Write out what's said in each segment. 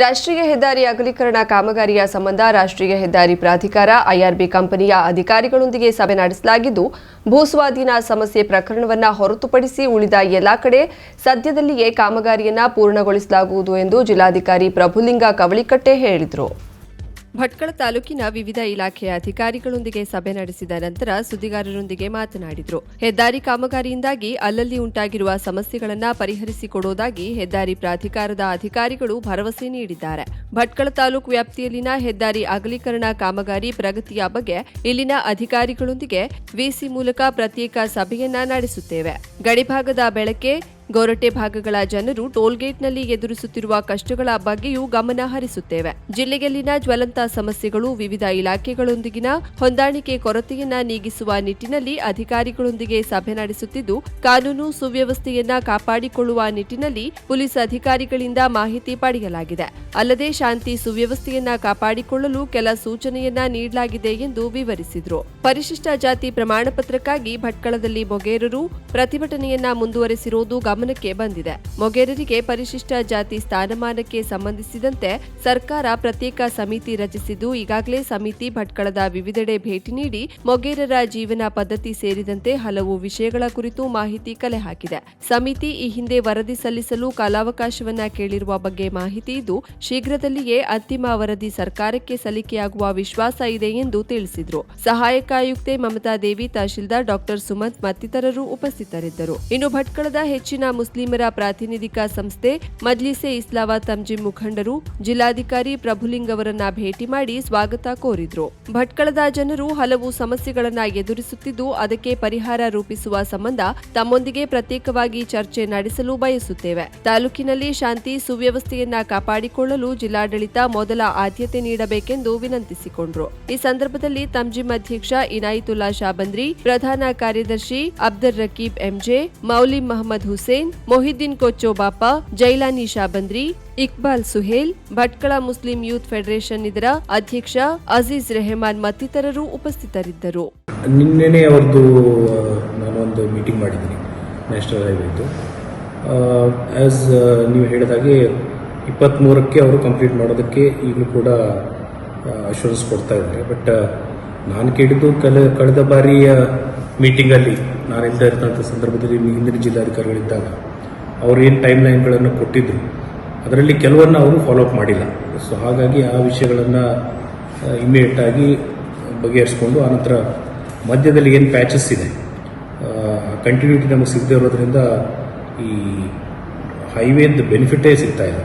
ರಾಷ್ಟ್ರೀಯ ಹೆದ್ದಾರಿ ಅಗಲೀಕರಣ ಕಾಮಗಾರಿಯ ಸಂಬಂಧ ರಾಷ್ಟ್ರೀಯ ಹೆದ್ದಾರಿ ಪ್ರಾಧಿಕಾರ ಐಆರ್ಬಿ ಕಂಪನಿಯ ಅಧಿಕಾರಿಗಳೊಂದಿಗೆ ಸಭೆ ನಡೆಸಲಾಗಿದ್ದು, ಭೂಸ್ವಾಧೀನ ಸಮಸ್ಯೆ ಪ್ರಕರಣವನ್ನು ಹೊರತುಪಡಿಸಿ ಉಳಿದ ಎಲ್ಲಾ ಕಡೆ ಸದ್ಯದಲ್ಲಿಯೇ ಕಾಮಗಾರಿಯನ್ನು ಪೂರ್ಣಗೊಳಿಸಲಾಗುವುದು ಎಂದು ಜಿಲ್ಲಾಧಿಕಾರಿ ಪ್ರಭುಲಿಂಗ ಕವಳಿಕಟ್ಟೆ ಹೇಳಿದರು. ಭಟ್ಕಳ ತಾಲೂಕಿನ ವಿವಿಧ ಇಲಾಖೆಯ ಅಧಿಕಾರಿಗಳೊಂದಿಗೆ ಸಭೆ ನಡೆಸಿದ ನಂತರ ಸುದ್ದಿಗಾರರೊಂದಿಗೆ ಮಾತನಾಡಿದರು. ಹೆದ್ದಾರಿ ಕಾಮಗಾರಿಯಿಂದಾಗಿ ಅಲ್ಲಲ್ಲಿ ಉಂಟಾಗಿರುವ ಸಮಸ್ಯೆಗಳನ್ನು ಪರಿಹರಿಸಿಕೊಡುವುದಾಗಿ ಹೆದ್ದಾರಿ ಪ್ರಾಧಿಕಾರದ ಅಧಿಕಾರಿಗಳು ಭರವಸೆ ನೀಡಿದ್ದಾರೆ. ಭಟ್ಕಳ ತಾಲೂಕು ವ್ಯಾಪ್ತಿಯಲ್ಲಿನ ಹೆದ್ದಾರಿ ಅಗಲೀಕರಣ ಕಾಮಗಾರಿ ಪ್ರಗತಿಯ ಬಗ್ಗೆ ಇಲ್ಲಿನ ಅಧಿಕಾರಿಗಳೊಂದಿಗೆ ವಿಸಿ ಮೂಲಕ ಪ್ರತ್ಯೇಕ ಸಭೆಯನ್ನ ನಡೆಸುತ್ತೇವೆ. ಗಡಿಭಾಗದ ಬೆಳಕೆ ಗೊರಟೆ ಭಾಗಗಳ ಜನರು ಟೋಲ್ಗೇಟ್ನಲ್ಲಿ ಎದುರಿಸುತ್ತಿರುವ ಕಷ್ಟಗಳ ಬಗ್ಗೆಯೂ ಗಮನ ಹರಿಸುತ್ತೇವೆ. ಜಿಲ್ಲೆಯಲ್ಲಿನ ಜ್ವಲಂತ ಸಮಸ್ಯೆಗಳು ವಿವಿಧ ಇಲಾಖೆಗಳೊಂದಿಗಿನ ಹೊಂದಾಣಿಕೆ ಕೊರತೆಯನ್ನ ನೀಗಿಸುವ ನಿಟ್ಟಿನಲ್ಲಿ ಅಧಿಕಾರಿಗಳೊಂದಿಗೆ ಸಭೆ ನಡೆಸುತ್ತಿದ್ದು, ಕಾನೂನು ಸುವ್ಯವಸ್ಥೆಯನ್ನ ಕಾಪಾಡಿಕೊಳ್ಳುವ ನಿಟ್ಟಿನಲ್ಲಿ ಪೊಲೀಸ್ ಅಧಿಕಾರಿಗಳಿಂದ ಮಾಹಿತಿ ಪಡೆಯಲಾಗಿದೆ. ಅಲ್ಲದೆ ಶಾಂತಿ ಸುವ್ಯವಸ್ಥೆಯನ್ನ ಕಾಪಾಡಿಕೊಳ್ಳಲು ಕೆಲ ಸೂಚನೆಯನ್ನ ನೀಡಲಾಗಿದೆ ಎಂದು ವಿವರಿಸಿದರು. ಪರಿಶಿಷ್ಟ ಜಾತಿ ಪ್ರಮಾಣ ಪತ್ರಕ್ಕಾಗಿ ಭಟ್ಕಳದಲ್ಲಿ ಮೊಗೇರರು ಪ್ರತಿಭಟನೆಯನ್ನ ಮುಂದುವರೆಸಿರುವುದು ಗಮನಕ್ಕೆ ಬಂದಿದೆ. ಮೊಗೇರರಿಗೆ ಪರಿಶಿಷ್ಟ ಜಾತಿ ಸ್ಥಾನಮಾನಕ್ಕೆ ಸಂಬಂಧಿಸಿದಂತೆ ಸರ್ಕಾರ ಪ್ರತ್ಯೇಕ ಸಮಿತಿ ರಚಿಸಿದ್ದು, ಈಗಾಗಲೇ ಸಮಿತಿ ಭಟ್ಕಳದ ವಿವಿಧೆಡೆ ಭೇಟಿ ನೀಡಿ ಮೊಗೇರರ ಜೀವನ ಪದ್ಧತಿ ಸೇರಿದಂತೆ ಹಲವು ವಿಷಯಗಳ ಕುರಿತು ಮಾಹಿತಿ ಕಲೆ ಹಾಕಿದೆ. ಸಮಿತಿ ಈ ಹಿಂದೆ ವರದಿ ಸಲ್ಲಿಸಲು ಕಾಲಾವಕಾಶವನ್ನ ಕೇಳಿರುವ ಬಗ್ಗೆ ಮಾಹಿತಿ ಇದ್ದು, ಶೀಘ್ರದಲ್ಲಿಯೇ ಅಂತಿಮ ವರದಿ ಸರ್ಕಾರಕ್ಕೆ ಸಲ್ಲಿಕೆಯಾಗುವ ವಿಶ್ವಾಸ ಇದೆ ಎಂದು ತಿಳಿಸಿದರು. ಸಹಾಯಕ ಆಯುಕ್ತೆ ಮಮತಾ ದೇವಿ ತಹಶೀಲ್ದಾರ್ ಡಾಕ್ಟರ್ ಸುಮಂತ್ ಮತ್ತಿತರರು ಉಪಸ್ಥಿತರಿದ್ದರು. ಇನ್ನು ಭಟ್ಕಳದ ಹೆಚ್ಚಿನ ಮುಸ್ಲಿಮರ ಪ್ರಾತಿನಿಧಿಕ ಸಂಸ್ಥೆ ಮಜ್ಲಿಸೆ ಇಸ್ಲಾವಾ ತಂಜಿಮ್ ಮುಖಂಡರು ಜಿಲ್ಲಾಧಿಕಾರಿ ಪ್ರಭುಲಿಂಗ್ ಅವರನ್ನ ಭೇಟಿ ಮಾಡಿ ಸ್ವಾಗತ ಕೋರಿದ್ರು. ಭಟ್ಕಳದ ಜನರು ಹಲವು ಸಮಸ್ಯೆಗಳನ್ನ ಎದುರಿಸುತ್ತಿದ್ದು ಅದಕ್ಕೆ ಪರಿಹಾರ ರೂಪಿಸುವ ಸಂಬಂಧ ತಮ್ಮೊಂದಿಗೆ ಪ್ರತ್ಯೇಕವಾಗಿ ಚರ್ಚೆ ನಡೆಸಲು ಬಯಸುತ್ತೇವೆ. ತಾಲೂಕಿನಲ್ಲಿ ಶಾಂತಿ ಸುವ್ಯವಸ್ಥೆಯನ್ನ ಕಾಪಾಡಿಕೊಳ್ಳಲು ಜಿಲ್ಲಾಡಳಿತ ಮೊದಲ ಆದ್ಯತೆ ನೀಡಬೇಕೆಂದು ವಿನಂತಿಸಿಕೊಂಡ್ರು. ಈ ಸಂದರ್ಭದಲ್ಲಿ ತಂಜಿಮ್ ಅಧ್ಯಕ್ಷ ಇನಾಯಿತುಲ್ಲಾ ಶಾಬಂದ್ರಿ, ಪ್ರಧಾನ ಕಾರ್ಯದರ್ಶಿ Abdur Raqeeb MJ, Mouli Mohammed Hussain Mohiddin Kochchobapa Jilani Shabandri, Iqbal Suhail, Bhatkal Muslim youth federation ಇದರ ಅಧ್ಯಕ್ಷ ಅಜೀಜ್ ರೆಹಮಾನ್ ಮತ್ತಿತರರು ಉಪಸ್ಥಿತರಿದ್ದರು. ನಿನ್ನೆನೇ ಅವ್ರದ್ದು ನಾನು ಒಂದು ಮೀಟಿಂಗ್ ಮಾಡಿದ್ದೀನಿ, ನ್ಯಾಷನಲ್ ಹೈವೇದು. ಆಸ್ ನೀವು ಹೇಳಿದಾಗೆ ಇಪ್ಪತ್ತ್ಮೂರಕ್ಕೆ ಅವರು ಕಂಪ್ಲೀಟ್ ಮಾಡೋದಕ್ಕೆ ಈಗಲೂ ಕೂಡ ಅಶ್ಯೂರೆನ್ಸ್ ಕೊಡ್ತಾ ಇದ್ದಾರೆ. ಬಟ್ ನಾನು ಕೇಳಿದ್ದು ಕಳೆದ ಬಾರಿಯ ಮೀಟಿಂಗಲ್ಲಿ ನಾನು ಇಲ್ಲದೆ ಇರ್ತಕ್ಕಂಥ ಸಂದರ್ಭದಲ್ಲಿ ಹಿಂದಿನ ಜಿಲ್ಲಾಧಿಕಾರಿಗಳಿದ್ದಾಗ ಅವರು ಏನು ಟೈಮ್ ಲೈನ್ಗಳನ್ನು ಕೊಟ್ಟಿದ್ದರು ಅದರಲ್ಲಿ ಕೆಲವನ್ನ ಅವರು ಫಾಲೋಅಪ್ ಮಾಡಿಲ್ಲ. ಸೊ ಹಾಗಾಗಿ ಆ ವಿಷಯಗಳನ್ನು ಇಮಿಡಿಯೇಟ್ ಆಗಿ ಬಗೆಹರಿಸ್ಕೊಂಡು ಆನಂತರ ಮಧ್ಯದಲ್ಲಿ ಏನು ಪ್ಯಾಚಸ್ ಇದೆ ಕಂಟಿನ್ಯೂಟಿ ನಮಗೆ ಸಿಗದೆ ಇರೋದ್ರಿಂದ ಈ ಹೈವೇದ ಬೆನಿಫಿಟೇ ಸಿಗ್ತಾ ಇಲ್ಲ.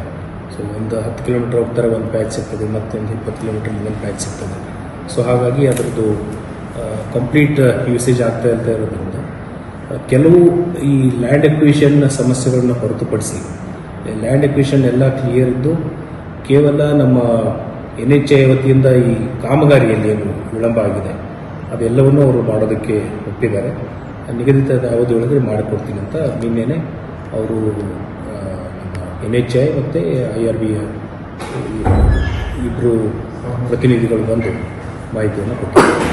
ಸೊ ಒಂದು ಹತ್ತು ಕಿಲೋಮೀಟರ್ ಹೋಗ್ತಾರೆ, ಒಂದು ಪ್ಯಾಚ್ ಸಿಗ್ತದೆ, ಮತ್ತೊಂದು ಇಪ್ಪತ್ತು ಕಿಲೋಮೀಟರ್ ಇನ್ನೊಂದು ಪ್ಯಾಚ್ ಸಿಗ್ತದೆ. ಸೊ ಹಾಗಾಗಿ ಅದರದ್ದು ಕಂಪ್ಲೀಟ್ ಯೂಸೇಜ್ ಆಗ್ತಾ ಇರ್ತಾ ಇರೋದ್ರಿಂದ ಕೆಲವು ಈ ಲ್ಯಾಂಡ್ ಎಕ್ವಿಷನ್ ಸಮಸ್ಯೆಗಳನ್ನ ಹೊರತುಪಡಿಸಿ ಲ್ಯಾಂಡ್ ಎಕ್ವಿಷನ್ ಎಲ್ಲ ಕ್ಲಿಯರ್ ಇದ್ದು, ಕೇವಲ ನಮ್ಮ ಎನ್ ಎಚ್ ಐ ವತಿಯಿಂದ ಈ ಕಾಮಗಾರಿಯಲ್ಲಿ ಏನು ವಿಳಂಬ ಆಗಿದೆ. ಅದೆಲ್ಲವನ್ನೂ ಅವರು ಮಾಡೋದಕ್ಕೆ ಒಪ್ಪಿದ್ದಾರೆ. ನಿಗದಿತ ಅವಧಿಯೊಳಗೆ ಮಾಡಿಕೊಡ್ತೀನಿ ಅಂತ ನಿನ್ನೆನೆ ಅವರು ಎನ್ ಎಚ್ ಐ ಮತ್ತು ಐ ಆರ್ ಬಿ ಇಬ್ಬರು ಪ್ರತಿನಿಧಿಗಳು ಬಂದು ಮಾಹಿತಿಯನ್ನು ಕೊಟ್ಟಿದ್ದಾರೆ.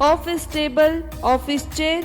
Office table office chair